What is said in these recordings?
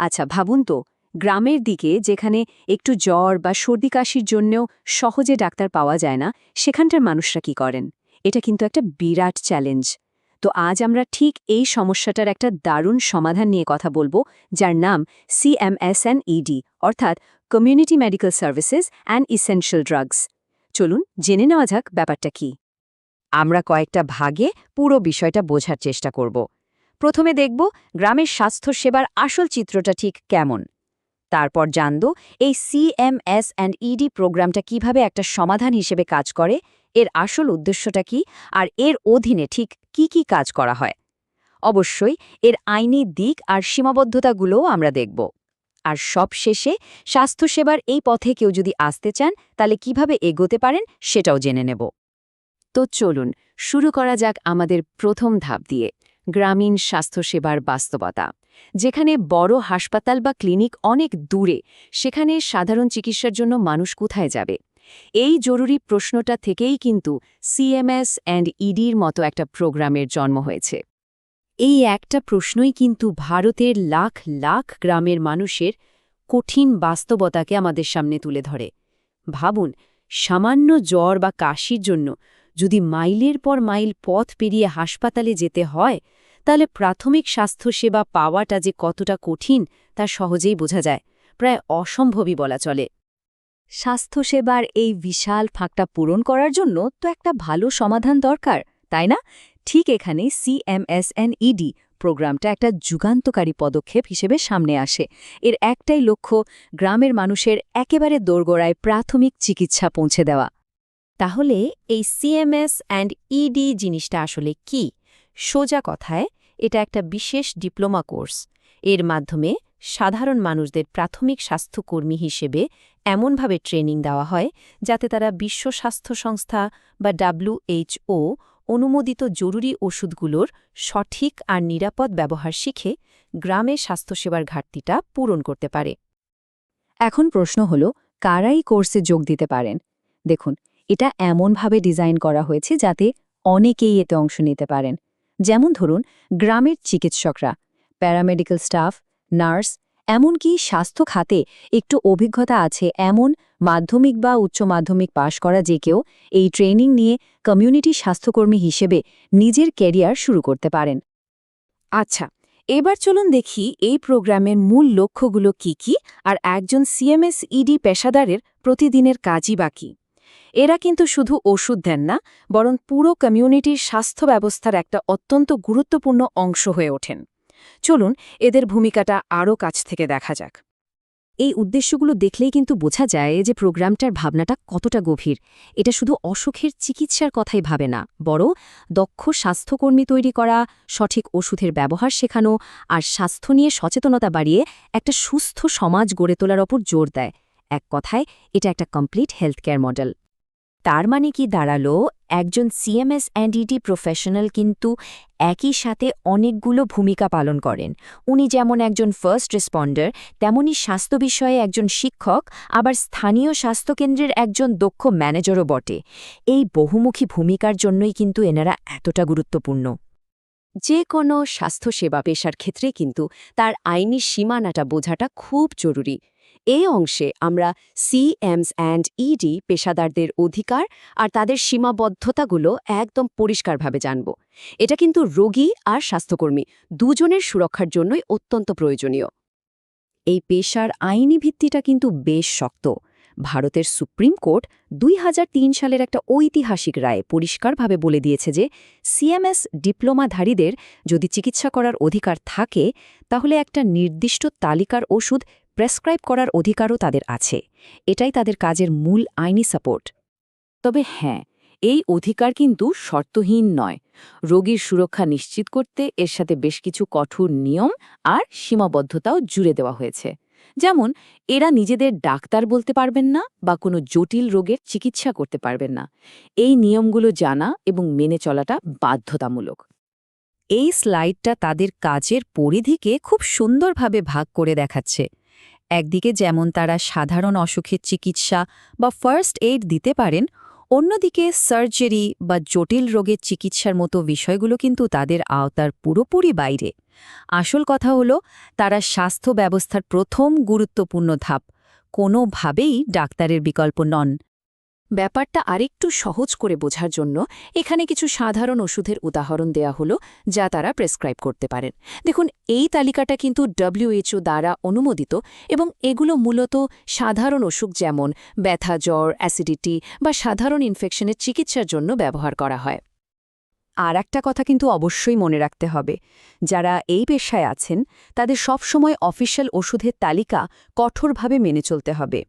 আচ্ছা ভাবুন তো, গ্রামের দিকে যেখানে একটু জ্বর বা সর্দি কাশির জন্যও সহজে ডাক্তার পাওয়া যায় না, সেখানটার মানুষরা কি করেন? এটা কিন্তু একটা বিরাট চ্যালেঞ্জ। তো আজ আমরা ঠিক এই সমস্যাটার একটা দারুণ সমাধান নিয়ে কথা বলব, যার নাম সিএমএসএনইডি অর্থাৎ community medical services and essential drugs চলুন, জেনে নেওয়া যাক ব্যাপারটা কি। আমরা কয়েকটা ভাগে পুরো বিষয়টা বোঝার চেষ্টা করব। প্রথমে দেখব গ্রামের স্বাস্থ্যসেবার আসল চিত্রটা ঠিক কেমন। তারপর জানব এই সিএমএস অ্যান্ড ইডি প্রোগ্রামটা কীভাবে একটা সমাধান হিসেবে কাজ করে, এর আসল উদ্দেশ্যটা কি, আর এর অধীনে ঠিক কি কি কাজ করা হয়। অবশ্যই এর আইনি দিক আর সীমাবদ্ধতাগুলোও আমরা দেখব। আর সব শেষে স্বাস্থ্যসেবার এই পথে কেউ যদি আসতে চান, তাহলে কীভাবে এগোতে পারেন সেটাও জেনে নেব। তো চলুন, শুরু করা যাক আমাদের প্রথম ধাপ দিয়ে। গ্রামীণ স্বাস্থ্যসেবার বাস্তবতা। যেখানে বড় হাসপাতাল বা ক্লিনিক অনেক দূরে, সেখানে সাধারণ চিকিৎসার জন্য মানুষ কোথায় যাবে? এই জরুরি প্রশ্নটা থেকেই কিন্তু সিএমএস অ্যান্ড ইডির মতো একটা প্রোগ্রামের জন্ম হয়েছে। এই একটা প্রশ্নই কিন্তু ভারতের লাখ লাখ গ্রামের মানুষের কঠিন বাস্তবতাকে আমাদের সামনে তুলে ধরে। ভাবুন, সামান্য জ্বর বা কাশির জন্য যদি মাইলের পর মাইল পথ পেরিয়ে হাসপাতালে যেতে হয়, তাহলে প্রাথমিক স্বাস্থ্যসেবা পাওয়াটা যে কতটা কঠিন, তা সহজেই বোঝা যায়। প্রায় অসম্ভবই বলা চলে। স্বাস্থ্যসেবার এই বিশাল ফাঁকটা পূরণ করার জন্য তো একটা ভালো সমাধান দরকার, তাই না? ঠিক এখানে সিএমএসএনইডি প্রোগ্রামটা একটা যুগান্তকারী পদক্ষেপ হিসেবে সামনে আসে। এর একটাই লক্ষ্য, গ্রামের মানুষের একেবারে দোরগোড়ায় প্রাথমিক চিকিৎসা পৌঁছে দেওয়া। তাহলে এই সিএমএস অ্যান্ড ইডি জিনিসটা আসলে কি? সোজা কথায়, এটা একটা বিশেষ ডিপ্লোমা কোর্স। এর মাধ্যমে সাধারণ মানুষদের প্রাথমিক স্বাস্থ্যকর্মী হিসেবে এমনভাবে ট্রেনিং দেওয়া হয়, যাতে তারা বিশ্ব স্বাস্থ্য সংস্থা বা ডাব্লিউএইচও অনুমোদিত জরুরি ওষুধগুলোর সঠিক আর নিরাপদ ব্যবহার শিখে গ্রামে স্বাস্থ্যসেবার ঘাটতিটা পূরণ করতে পারে। এখন প্রশ্ন হল কারাই কোর্সে যোগ দিতে পারেন? দেখুন এটা এমনভাবে ডিজাইন করা হয়েছে যাতে অনেকেই এতে অংশ নিতে পারেন। যেমন ধরুন, গ্রামের চিকিৎসকরা, প্যারামেডিক্যাল স্টাফ, নার্স, এমনকি স্বাস্থ্য খাতে একটু অভিজ্ঞতা আছে এমন মাধ্যমিক বা উচ্চ মাধ্যমিক পাশ করা যে কেউ এই ট্রেনিং নিয়ে কমিউনিটি স্বাস্থ্যকর্মী হিসেবে নিজের ক্যারিয়ার শুরু করতে পারেন। আচ্ছা এবার চলুন দেখি এই প্রোগ্রামের মূল লক্ষ্যগুলো কি কি আর একজন সিএমএস ইডি পেশাদারের প্রতিদিনের কাজই বাকি এরা কিন্তু শুধু ওষুধ দেন না, বরং পুরো কমিউনিটির স্বাস্থ্য ব্যবস্থার একটা অত্যন্ত গুরুত্বপূর্ণ অংশ হয়ে ওঠেন। চলুন, এদের ভূমিকাটা আরও কাছ থেকে দেখা যাক। এই উদ্দেশ্যগুলো দেখলেই কিন্তু বোঝা যায় যে প্রোগ্রামটার ভাবনাটা কতটা গভীর। এটা শুধু অসুখের চিকিৎসার কথাই ভাবে না বড় দক্ষ স্বাস্থ্যকর্মী তৈরি করা, সঠিক ওষুধের ব্যবহার শেখানো আর স্বাস্থ্য নিয়ে সচেতনতা বাড়িয়ে একটা সুস্থ সমাজ গড়ে তোলার ওপর জোর দেয়। এক কথায়, এটা একটা কমপ্লিট হেলথ কেয়ার মডেল তার মানে কি দাঁড়াল? একজন সিএমএস অ্যান্ড প্রফেশনাল কিন্তু একই সাথে অনেকগুলো ভূমিকা পালন করেন। উনি যেমন একজন ফার্স্ট রেসপন্ডার তেমনি স্বাস্থ্য বিষয়ে একজন শিক্ষক, আবার স্থানীয় স্বাস্থ্যকেন্দ্রের একজন দক্ষ ম্যানেজারও বটে। এই বহুমুখী ভূমিকার জন্যই কিন্তু এনারা এতটা গুরুত্বপূর্ণ। যে কোনো স্বাস্থ্যসেবা পেশার ক্ষেত্রে কিন্তু তার আইনি সীমানাটা বোঝাটা খুব জরুরি। এই অংশে আমরা সিএমস অ্যান্ড ইডি পেশাদারদের অধিকার আর তাদের সীমাবদ্ধতাগুলো একদম পরিষ্কারভাবে জানব। এটা কিন্তু রোগী আর স্বাস্থ্যকর্মী দুজনের সুরক্ষার জন্যই অত্যন্ত প্রয়োজনীয়। এই পেশার আইনি ভিত্তিটা কিন্তু বেশ শক্ত। ভারতের সুপ্রিম কোর্ট দুই হাজার তিন সালের একটা ঐতিহাসিক রায়ে পরিষ্কারভাবে বলে দিয়েছে যে সিএমএস ডিপ্লোমাধারীদের যদি চিকিৎসা করার অধিকার থাকে, তাহলে একটা নির্দিষ্ট তালিকার ওষুধ প্রেসক্রাইব করার অধিকারও তাদের আছে। এটাই তাদের কাজের মূল আইনি সাপোর্ট। তবে হ্যাঁ এই অধিকার কিন্তু শর্তহীন নয়। রোগীর সুরক্ষা নিশ্চিত করতে এর সাথে বেশ কিছু কঠোর নিয়ম আর সীমাবদ্ধতাও জুড়ে দেওয়া হয়েছে। যেমন, এরা নিজেদের ডাক্তার বলতে পারবেন না বা কোনো জটিল রোগের চিকিৎসা করতে পারবেন না। এই নিয়মগুলো জানা এবং মেনে চলাটা বাধ্যতামূলক। এই স্লাইডটা তাদের কাজের পরিধিকে খুব সুন্দরভাবে ভাগ করে দেখাচ্ছে। একদিকে যেমন তারা সাধারণ অসুখের চিকিৎসা বা ফার্স্ট এইড দিতে পারেন, অন্যদিকে সার্জারি বা জটিল রোগের চিকিৎসার মতো বিষয়গুলো কিন্তু তাদের আওতার পুরোপুরি বাইরে। আসল কথা হলো, তারা স্বাস্থ্য ব্যবস্থার প্রথম গুরুত্বপূর্ণ ধাপ। কোনোভাবেই ডাক্তারের বিকল্প নন। ব্যাপারটা আরেকটু সহজ করে বোঝার জন্য এখানে কিছু সাধারণ ওষুধের উদাহরণ দেয়া হলো, যা তারা প্রেসক্রাইব করতে পারেন। দেখুন, এই তালিকাটা কিন্তু ডব্লিউএইচও দ্বারা অনুমোদিত এবং এগুলো মূলত সাধারণ অসুখ যেমন ব্যথা, জ্বর, অ্যাসিডিটি বা সাধারণ ইনফেকশনের চিকিৎসার জন্য ব্যবহার করা হয়। আর একটা কথা কিন্তু অবশ্যই মনে রাখতে হবে, যারা এই পেশায় আছেন, তাদের সবসময় অফিসিয়াল ওষুধের তালিকা কঠোরভাবে মেনে চলতে হবে।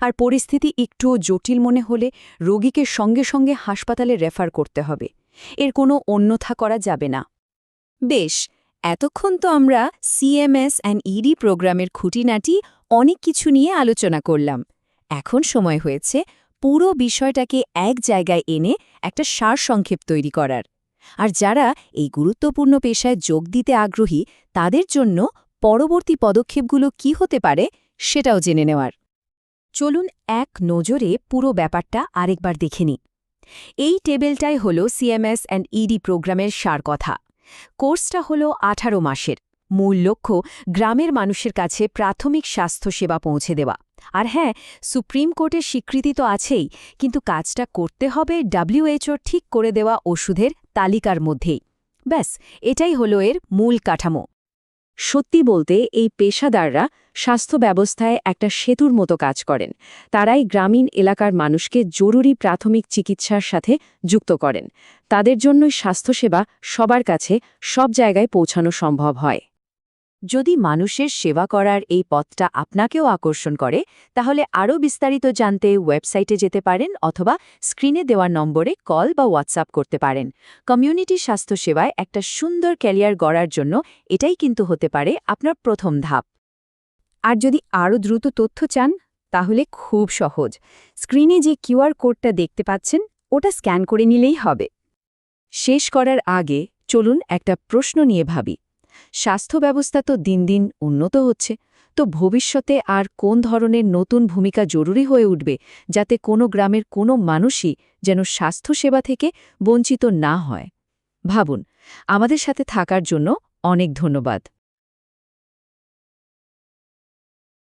আর পরিস্থিতি একটুও জটিল মনে হলে রোগীকে সঙ্গে সঙ্গে হাসপাতালে রেফার করতে হবে। এর কোনো অন্যথা করা যাবে না। বেশ, এতক্ষণ তো আমরা সিএমএস অ্যান্ড ইডি প্রোগ্রামের খুঁটিনাটি অনেক কিছু নিয়ে আলোচনা করলাম। এখন সময় হয়েছে পুরো বিষয়টাকে এক জায়গায় এনে একটা সারসংক্ষেপ তৈরি করার। আর যারা এই গুরুত্বপূর্ণ পেশায় যোগ দিতে আগ্রহী, তাদের জন্য পরবর্তী পদক্ষেপগুলো কি হতে পারে সেটাও জেনে নেওয়ার। চলুন এক নজরে পুরো ব্যাপারটা আরেকবার দেখে নিই। এই টেবিলটাই হল সিএমএস অ্যান্ড ইডি প্রোগ্রামের সার কথা কোর্সটা হল আঠারো মাসের। মূল লক্ষ্য, গ্রামের মানুষের কাছে প্রাথমিক স্বাস্থ্যসেবা পৌঁছে দেওয়া। আর হ্যাঁ সুপ্রিম কোর্টের স্বীকৃতি তো আছেই, কিন্তু কাজটা করতে হবে ডাব্লিউএইচওর ঠিক করে দেওয়া ওষুধের তালিকার মধ্যেই। ব্যাস, এটাই হলো এর মূল কাঠামো। সত্যি বলতে, এই পেশাদাররা স্বাস্থ্য ব্যবস্থায় একটা সেতুর মতো কাজ করেন। তারাই গ্রামীণ এলাকার মানুষকে জরুরি প্রাথমিক চিকিৎসার সাথে যুক্ত করেন। তাদের জন্যই স্বাস্থ্যসেবা সবার কাছে সব জায়গায় পৌঁছানো সম্ভব হয়। যদি মানুষের সেবা করার এই পথটা আপনাকেও আকর্ষণ করে, তাহলে আরও বিস্তারিত জানতে ওয়েবসাইটে যেতে পারেন অথবা স্ক্রিনে দেওয়া নম্বরে কল বা হোয়াটসঅ্যাপ করতে পারেন। কমিউনিটি স্বাস্থ্যসেবায় একটা সুন্দর ক্যারিয়ার গড়ার জন্য এটাই কিন্তু হতে পারে আপনার প্রথম ধাপ। আর যদি আরও দ্রুত তথ্য চান, তাহলে খুব সহজ। স্ক্রিনে যে কিউআর কোডটা দেখতে পাচ্ছেন, ওটা স্ক্যান করে নিলেই হবে। শেষ করার আগে চলুন একটা প্রশ্ন নিয়ে ভাবি। স্বাস্থ্য ব্যবস্থা তো দিন দিন উন্নত হচ্ছে, তো ভবিষ্যতে আর কোন ধরনের নতুন ভূমিকা জরুরি হয়ে উঠবে যাতে কোনো গ্রামের কোনো মানুষই যেন স্বাস্থ্যসেবা থেকে বঞ্চিত না হয়? ভাবুন, আমাদের সাথে থাকার জন্য অনেক ধন্যবাদ।